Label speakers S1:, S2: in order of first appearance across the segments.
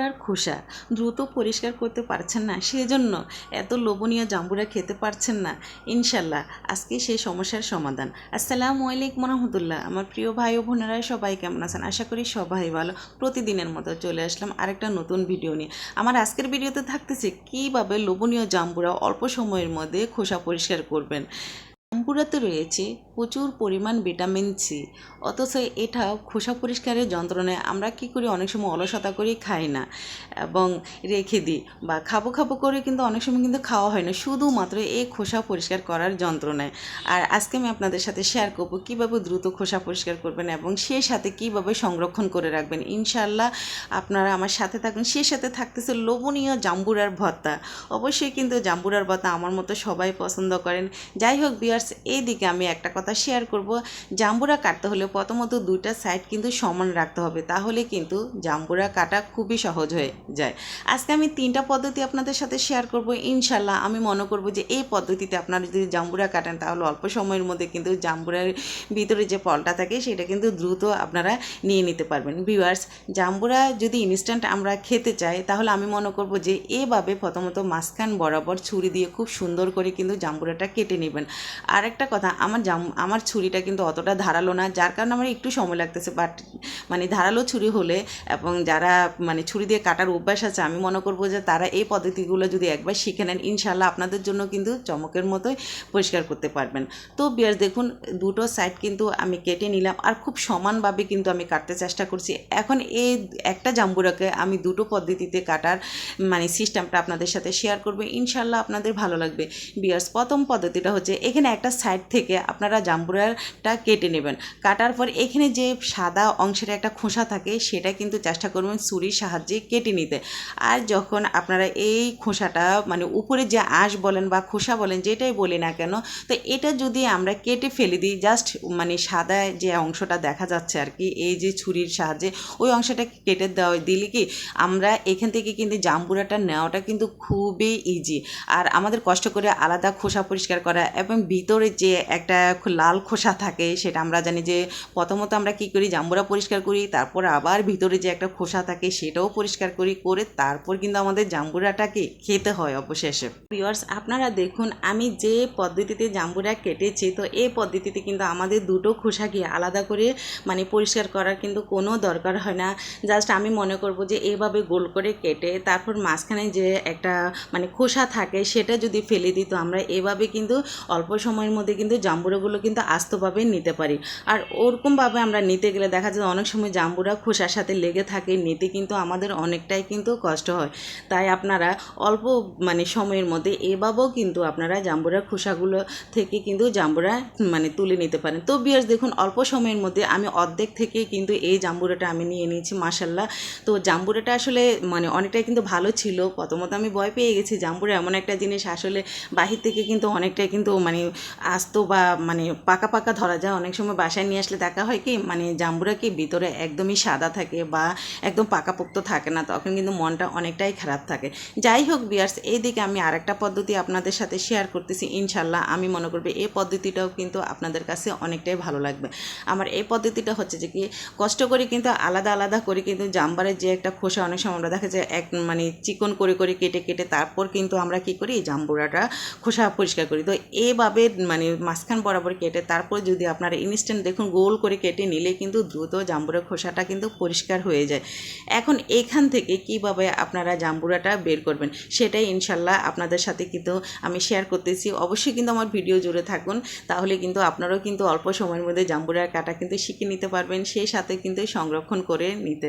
S1: আর খোসা। দ্রুত পরিষ্কার করতে পারছেন না। সেজন্য এত লোভনীয় জাম্বুরা খেতে পারছেন না। ইনশাল্লাহ, আজকে সেই সমস্যার সমাধান। আসসালামু আলাইকুম রহমতুল্লাহ। আমার প্রিয় ভাই ও বোনেরা, সবাই কেমন আছেন? আশা করি সবাই ভালো। প্রতিদিনের মতো চলে আসলাম আরেকটা নতুন ভিডিও নিয়ে। আমার আজকের ভিডিওতে থাকতেছে, কীভাবে লোভনীয় জাম্বুরা অল্প সময়ের মধ্যে খোসা পরিষ্কার করবেন? জাম্বুরাতে রয়েছে প্রচুর পরিমাণ ভিটামিন সি অথচ এটা খোসা পরিষ্কারের যন্ত্রণায় আমরা কি করি? অনেক সময় অলসতা করে খাই না এবং রেখে দিই বা খাব খাব করে কিন্তু অনেক সময় কিন্তু খাওয়া হয় না। শুধুমাত্র এই খোসা পরিষ্কার করার যন্ত্রণায়। আর আজকে আমি আপনাদের সাথে শেয়ার করব কীভাবে দ্রুত খোসা পরিষ্কার করবেন এবং সেই সাথে কীভাবে সংরক্ষণ করে রাখবেন। ইনশাল্লাহ আপনারা আমার সাথে থাকুন। সে সাথে থাকতেছে লোভনীয় জাম্বুরার ভর্তা। অবশ্যই কিন্তু জাম্বুরার ভর্তা আমার মতো সবাই পছন্দ করেন। যাই হোক বিয়ার্স এই দিকে আমি একটা কথা শেয়ার করব। জাম্বুরা কাটতে হলে প্রথমত দুইটা সাইড কিন্তু সমান রাখতে হবে, তাহলে কিন্তু জাম্বুরা কাটা খুবই সহজ হয়ে যায়। আজকে আমি তিনটা পদ্ধতি আপনাদের সাথে শেয়ার করব। ইনশাল্লাহ আমি মনে করব যে এই পদ্ধতিতে আপনারা যদি জাম্বুরা কাটেন, তাহলে অল্প সময়ের মধ্যে কিন্তু জাম্বুরার ভিতরে যে ফলটা থাকে, সেটা কিন্তু দ্রুত আপনারা নিয়ে নিতে পারবেন। ভিউয়ার্স জাম্বুরা যদি ইনস্ট্যান্ট আমরা খেতে চাই, তাহলে আমি মনে করব যে এভাবে প্রথমত মাঝখান বরাবর ছুরি দিয়ে খুব সুন্দর করে কিন্তু জাম্বুরাটা কেটে নেবেন। আর একটা কথা, আমার জাম আমার ছুরিটা কিন্তু অতটা ধারালো না, যার কারণে আমার একটু সময় লাগতেছে বাট মানে ধারালো ছুরি হলে এবং যারা মানে ছুরি দিয়ে কাটার অভ্যাস আছে, আমি মনে করব যে তারা এই পদ্ধতিগুলো যদি একবার শিখে নেন ইনশাল্লাহ আপনাদের জন্য কিন্তু চমকের মতোই পরিষ্কার করতে পারবেন। তো বিয়ার দেখুন, দুটো সাইড কিন্তু আমি কেটে নিলাম আর খুব সমানভাবে কিন্তু আমি কাটতে চেষ্টা করছি। এখন এই একটা জাম্বুরাকে আমি দুটো পদ্ধতিতে কাটার মানে সিস্টেমটা আপনাদের সাথে শেয়ার করব ইনশাল্লাহ আপনাদের ভালো লাগবে। বিয়ার্স, প্রথম পদ্ধতিটা হচ্ছে এখানে একটা সাইড থেকে আপনারা জাম্বুরাটা কেটে নেবেন। কাটার পর এখানে যে সাদা অংশের একটা খোসা থাকে, সেটা কিন্তু চেষ্টা করবেন ছুরির সাহায্যে কেটে নিতে। আর যখন আপনারা এই খোসাটা মানে উপরে যে আঁশ বলেন বা খোসা বলেন, যেটাই বলি না কেন, তো এটা যদি আমরা কেটে ফেলে দিই জাস্ট মানে সাদা যে অংশটা দেখা যাচ্ছে আর কি, এই যে ছুরির সাহায্যে, ওই অংশটা কেটে দেওয়া, দিলে কি আমরা এখান থেকে কিন্তু জাম্বুরাটা নেওয়াটা কিন্তু খুবই ইজি আর আমাদের কষ্ট করে আলাদা খোসা পরিষ্কার করা এবং ভিতরে যে একটা লাল খোসা থাকে, সেটা আমরা জানি যে প্রথমত আমরা কি করি, জাম্বুরা পরিষ্কার করি, তারপর আবার ভিতরে যে একটা খোসা থাকে সেটাও পরিষ্কার করি, করে তারপর কিন্তু আমাদের জাম্বুরাটাকে খেতে হয় অবশেষে। ভিউয়ার্স আপনারা দেখুন, আমি যে পদ্ধতিতে জাম্বুরা কেটেছি, তো এই পদ্ধতিতে কিন্তু আমাদের দুটো খোসাকে আলাদা করে মানে পরিষ্কার করার কিন্তু কোনো দরকার হয় না। জাস্ট আমি মনে করব যে এভাবে গোল করে কেটে, তারপর মাঝখানে যে একটা মানে খোসা থাকে, সেটা যদি ফেলে দিই, তো আমরা এভাবে কিন্তু অল্প সময়ের মধ্যে কিন্তু জাম্বুরাগুলো কিন্তু আস্তভাবে নিতে পারি। আর ওরকমভাবে আমরা নিতে গেলে দেখা যায় অনেক সময় জাম্বুরা খোসার সাথে লেগে থাকে, নিতে কিন্তু আমাদের অনেকটাই কিন্তু কষ্ট হয়। তাই আপনারা অল্প মানে সময়ের মধ্যে এভাবেও কিন্তু আপনারা জাম্বুরার খোসাগুলো থেকে কিন্তু জাম্বুরা মানে তুলে নিতে পারেন। তো বিয়ার্স, দেখুন, অল্প সময়ের মধ্যে আমি অর্ধেক থেকে কিন্তু এই জাম্বুরাটা আমি নিয়ে নিয়েছি মাসাল্লাহ তো জাম্বুরাটা আসলে মানে অনেকটাই কিন্তু ভালো ছিল। প্রথমত আমি ভয় পেয়ে গেছি জাম্বুরা এমন একটা জিনিস আসলে বাহির থেকে কিন্তু অনেকটাই কিন্তু মানে আস্ত বা মানে পাকা পাকা ধরা যায়। অনেক সময় বাসায় নিয়ে আসলে দেখা হয় কি মানে জাম্বুরা কি ভিতরে একদমই সাদা থাকে বা একদম পাকাপোক্ত থাকে না, তখন কিন্তু মনটা অনেকটাই খারাপ থাকে। যাই হোক বিয়ার্স এইদিকে আমি আরেকটা পদ্ধতি আপনাদের সাথে শেয়ার করতেছি ইনশাল্লাহ আমি মনে করব এই পদ্ধতিটাও কিন্তু আপনাদের কাছে অনেকটাই ভালো লাগবে। আমার এই পদ্ধতিটা হচ্ছে যে কি, কষ্ট করে কিন্তু আলাদা আলাদা করে কিন্তু জাম্বারের যে একটা খোসা, অনেক সময় আমরা দেখা যায় এক মানে চিকন করে করে কেটে কেটে তারপর কিন্তু আমরা কি করি, জাম্বুরাটা খোসা পরিষ্কার করি। তো এভাবে মানে মাঝখান বরাবর কেটে তারপর যদি আপনারা ইনস্ট্যান্ট দেখুন গোল করে কেটে নিলে কিন্তু দ্রুত জাম্বুরা খোসাটা কিন্তু পরিষ্কার হয়ে যায়। এখন এখান থেকে কীভাবে আপনারা জাম্বুরাটা বের করবেন সেটাই ইনশাল্লাহ আপনাদের সাথে কিন্তু আমি শেয়ার করতেছি। অবশ্যই কিন্তু আমার ভিডিও জুড়ে থাকুন। তাহলে কিন্তু আপনারাও কিন্তু অল্প সময়ের মধ্যে জাম্বুরার কাটা কিন্তু শিখে নিতে পারবেন, সেই সাথে কিন্তু সংরক্ষণ করে নিতে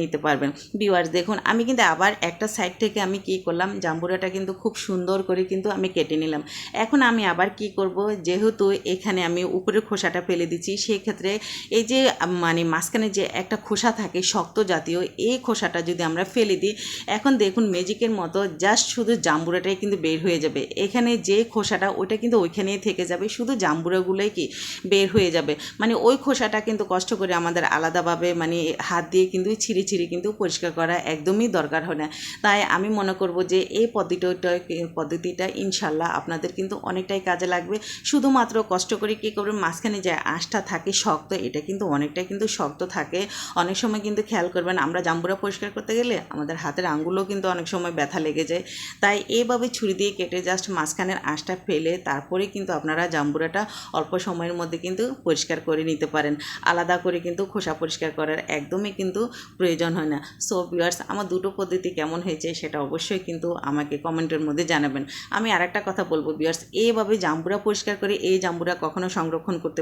S1: নিতে পারবেন। ভিউয়ার্স দেখুন, আমি কিন্তু আবার একটা সাইড থেকে আমি কি করলাম, জাম্বুরাটা কিন্তু খুব সুন্দর করে কিন্তু আমি কেটে নিলাম। এখন আমি আবার কি করব, যেহেতু এখানে আমি উপরের খোসাটা ফেলে দিচ্ছি। সেই ক্ষেত্রে এই যে মানে মাঝখানে যে একটা খোসা থাকে শক্ত জাতীয়, এই খোসাটা যদি আমরা ফেলে দিই, এখন দেখুন ম্যাজিকের মতো জাস্ট শুধু জাম্বুরাটাই কিন্তু বের হয়ে যাবে। এখানে যে খোসাটা, ওইটা কিন্তু ওইখানেই থেকে যাবে। শুধু জাম্বুরাগুলোই কি বের হয়ে যাবে। মানে ওই খোসাটা কিন্তু কষ্ট করে আমাদের আলাদাভাবে মানে হাত দিয়ে কিন্তু ছিঁড়ে ছিঁড়ে কিন্তু পরিষ্কার করা একদমই দরকার হয় না। তাই আমি মনে করব যে, এই পদ্ধতিটা পদ্ধতিটা ইনশাল্লাহ আপনাদের কিন্তু অনেকটাই কাজে লাগবে। শুধুমাত্র কষ্ট করে, কী করবেন মাঝখানে যে আঁশটা থাকে শক্ত, এটা কিন্তু অনেকটাই কিন্তু শক্ত থাকে। অনেক সময় কিন্তু খেয়াল করবেন, আমরা জাম্বুরা পরিষ্কার করতে গেলে আমাদের হাতের আঙ্গুলও কিন্তু অনেক সময় ব্যথা লেগে যায়। তাই এভাবে ছুরি দিয়ে কেটে জাস্ট মাঝখানের আঁশটা ফেলে তারপরে কিন্তু আপনারা জাম্বুরাটা অল্প সময়ের মধ্যে কিন্তু পরিষ্কার করে নিতে পারেন। আলাদা করে কিন্তু খোসা পরিষ্কার করার একদমই কিন্তু প্রয়োজন হয় না। সো ভিউয়ার্স আমার দুটো পদ্ধতি কেমন হয়েছে সেটা অবশ্যই কিন্তু আমাকে কমেন্টের মধ্যে জানাবেন। আমি আর একটা কথা বলব ভিউয়ার্স এইভাবে জাম্বুরা পরিষ্কার করে, এই জাম্বুরা কখনো সংরক্ষণ করতে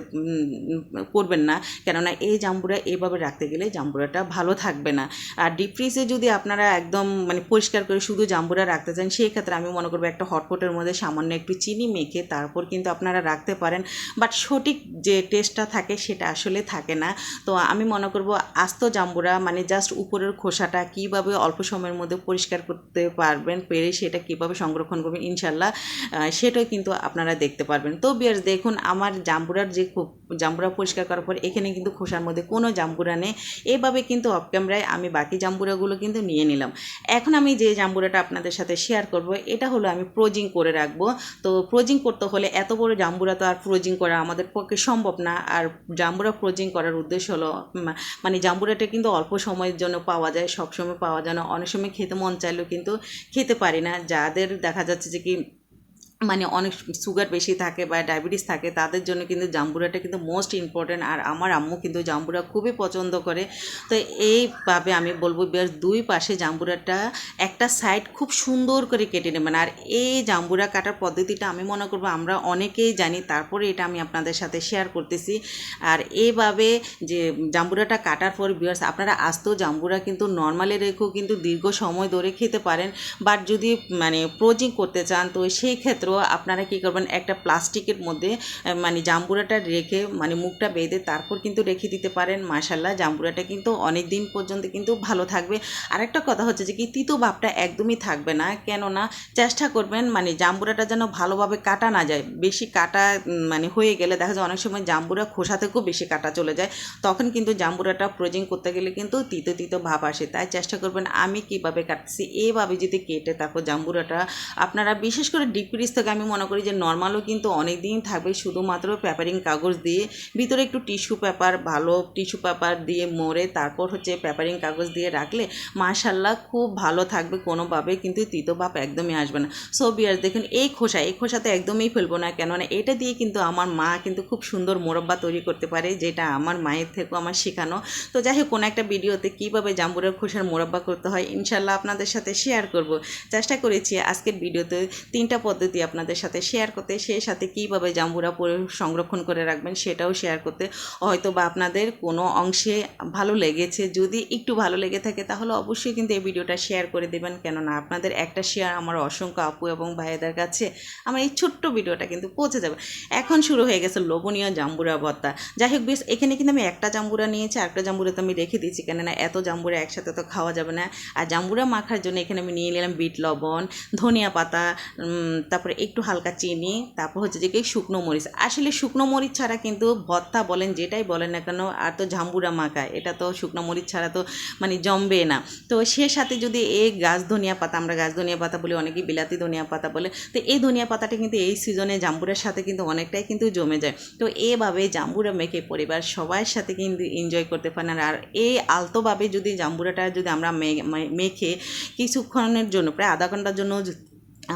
S1: করবেন না। কেননা এই জাম্বুরা এইভাবে রাখতে গেলে জাম্বুরাটা ভালো থাকবে না। আর ডিপ ফ্রিজে যদি আপনারা একদম মানে পরিষ্কার করে শুধু জাম্বুরা রাখতে চান, সেই ক্ষেত্রে আমি মনে করব একটা হটপটের মধ্যে সামান্য একটু চিনি মেখে তারপর কিন্তু আপনারা রাখতে পারেন। বাট সঠিক যে টেস্টটা থাকে সেটা আসলে থাকে না। তো আমি মনে করব আস্ত জাম্বুরা মানে জাস্ট উপরের খোসাটা কীভাবে অল্প সময়ের মধ্যে পরিষ্কার করতে পারবেন, পেরে সেটা কীভাবে সংরক্ষণ করবেন, ইনশাল্লাহ সেটাও কিন্তু আপনারা দেখতে পারবেন। তো বিয়ার্স, দেখুন আমার জাম্বুরার যে জাম্বুরা পরিষ্কার করার পর এখানে কিন্তু খোসার মধ্যে কোনো জাম্বুরা নেই। এভাবে কিন্তু অফ ক্যামেরায় আমি বাকি জাম্বুরাগুলো কিন্তু নিয়ে নিলাম। এখন আমি যে জাম্বুরাটা আপনাদের সাথে শেয়ার করব, এটা হলো আমি প্রোজিং করে রাখব। তো প্রোজিং করতে হলে এত বড় জাম্বুরা তো আর প্রোজিং করা আমাদের পক্ষে সম্ভব না। আর জাম্বুরা প্রোজিং করার উদ্দেশ্য হলো মানে জাম্বুরাটা কিন্তু অল্প সময়ের জন্য পাওয়া যায় সব সময় পাওয়া যায় না। অনেক সময় খেতে মন চাইলেও কিন্তু খেতে পারি না। যাদের দেখা যাচ্ছে যে কি মানে অনেক সুগার বেশি থাকে বা ডায়াবেটিস থাকে, তাদের জন্য কিন্তু জাম্বুরাটা কিন্তু মোস্ট ইম্পর্ট্যান্ট আর আমার আম্মু কিন্তু জাম্বুরা খুবই পছন্দ করে। তো এইভাবে আমি বলব বেশ দুই পাশে জাম্বুরাটা একটা সাইড খুব সুন্দর করে কেটে নেবেন। আর এই জাম্বুরা কাটার পদ্ধতিটা আমি মনে করব আমরা অনেকেই জানি, তারপরে এটা আমি আপনাদের সাথে শেয়ার করতেছি। আর এইভাবে যে জাম্বুরাটা কাটার পর বিয়ার্স আপনারা আস্ত জাম্বুরা কিন্তু নর্মালি রেখেও কিন্তু দীর্ঘ সময় ধরে খেতে পারেন। বাট যদি মানে প্রোজিং করতে চান, তো সেই ক্ষেত্রেও আপনারা কী করবেন, একটা প্লাস্টিকের মধ্যে মানে জাম্বুরাটা রেখে মানে মুখটা বেঁধে তারপর কিন্তু রেখে দিতে পারেন মাশাল্লাহ জাম্বুরাটা কিন্তু অনেক দিন পর্যন্ত কিন্তু ভালো থাকবে। আরেকটা কথা হচ্ছে যে কি, তিতো ভাবটা একদমই থাকবে না, কেননা চেষ্টা করবেন মানে জাম্বুরাটা যেন ভালোভাবে কাটা না যায়, বেশি কাটা মানে হয়ে গেলে দেখা যায় অনেক সময় জাম্বুরা খোসা থেকেও বেশি কাটা চলে যায়, তখন কিন্তু জাম্বুরাটা প্রোজিং করতে গেলে কিন্তু তিতো তিতো ভাব আসে, তাই চেষ্টা করবেন আমি কীভাবে কাটতেছি এইভাবে যদি কেটে তারপর জাম্বুরাটা, আপনারা বিশেষ করে ডিপ ফ্রিজ থেকে আমি মনে করি যে নর্মালও কিন্তু অনেক দিন থাকবে, শুধুমাত্র পেপারিং কাগজ দিয়ে, ভিতরে একটু টিস্যু পেপার ভালো টিস্যু পেপার দিয়ে মোড়ে, তারপর হচ্ছে পেপারিং কাগজ দিয়ে রাখলে মাশাল্লাহ খুব ভালো থাকবে কোনোভাবে, কিন্তু তিতো ভাব একদমই আসবে না। সো বিয়ার দেখুন, এই খোসা এই খোসাতে একদমই ফেলব না, কেননা এটা দিয়ে কিন্তু আমার মা কিন্তু খুব সুন্দর মোরব্বা তৈরি করতে পারে, যেটা আমার মায়ের থেকেও আমার শেখানো। তো যাই হোক, কোনো একটা ভিডিওতে কীভাবে জাম্বুরের খোসার মোরব্বা করতে হয় ইনশাল্লাহ আপনাদের সাথে শেয়ার করব। চেষ্টা করেছি আজকের ভিডিওতে তিনটা পদ্ধতি আপনাদের সাথে শেয়ার করতে সেই সাথে কীভাবে জাম্বুরা সংরক্ষণ করে রাখবেন সেটাও শেয়ার করতে। হয়তো বা আপনাদের কোনো অংশে ভালো লেগেছে, যদি একটু ভালো লেগে থাকে তাহলে অবশ্যই কিন্তু এই ভিডিওটা শেয়ার করে দেবেন। কেননা আপনাদের একটা শেয়ার আমার অসংখ্য আপু এবং ভাইদের কাছে আমার এই ছোট্ট ভিডিওটা কিন্তু পৌঁছে যাবে। এখন শুরু হয়ে গেছে লোভনীয় জাম্বুরা ভর্তা যাই হোক বেশ, এখানে কিন্তু আমি একটা জাম্বুরা নিয়েছি, আরেকটা জাম্বুরা তো আমি রেখে দিয়েছি, কেননা এত জাম্বুরা একসাথে তো খাওয়া যাবে না। আর জাম্বুরা মাখার জন্য এখানে আমি নিয়ে নিলাম বিট লবণ, ধনিয়া পাতা তারপরে একটু হালকা চিনি, তারপর হচ্ছে যে কি শুকনো মরিচ। আসলে শুকনো মরিচ ছাড়া কিন্তু ভর্তা বলেন যেটাই বলেন না কেন, আর তো জাম্বুরা মাখা, এটা তো শুকনো মরিচ ছাড়া তো মানে জমবে না। তো সে সাথে যদি এই গাছ ধনিয়া পাতা, আমরা গাছ ধনিয়া পাতা বলি, অনেকেই বিলাতি ধনিয়া পাতা বলে, তো এই ধনিয়া পাতাটা কিন্তু এই সিজনে জাম্বুরার সাথে কিন্তু অনেকটাই কিন্তু জমে যায়। তো এভাবে জাম্বুরা মেখে পরিবার সবার সাথে কিন্তু এনজয় করতে পারেন। আর এই আলতোভাবে যদি জাম্বুরাটা যদি আমরা মেখে কিছুক্ষণের জন্য, প্রায় আধা ঘণ্টার জন্য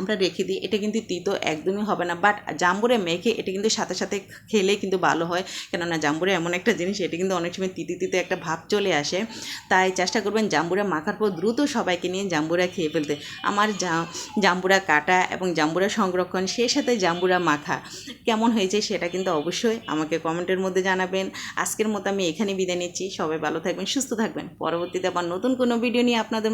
S1: আমরা রেখে দিই, এটা কিন্তু তিতো একদমই হবে না। বাট জাম্বুরে মেখে এটা কিন্তু সাথে সাথে খেলে কিন্তু ভালো হয়। কেননা জাম্বুরে এমন একটা জিনিস, এটা কিন্তু অনেক সময় তিতি তিতে একটা ভাব চলে আসে। তাই চেষ্টা করবেন জাম্বুরা মাখার পর দ্রুত সবাইকে নিয়ে জাম্বুরা খেয়ে ফেলতে। আমার জাম্বুরা কাটা এবং জাম্বুরা সংরক্ষণ, সেই সাথে জাম্বুরা মাখা কেমন হয়েছে সেটা কিন্তু অবশ্যই আমাকে কমেন্টের মধ্যে জানাবেন। আজকের মতো আমি এখানে বিদায় নিচ্ছি। সবাই ভালো থাকবেন, সুস্থ থাকবেন। পরবর্তীতে আবার নতুন কোনো ভিডিও নিয়ে আপনাদের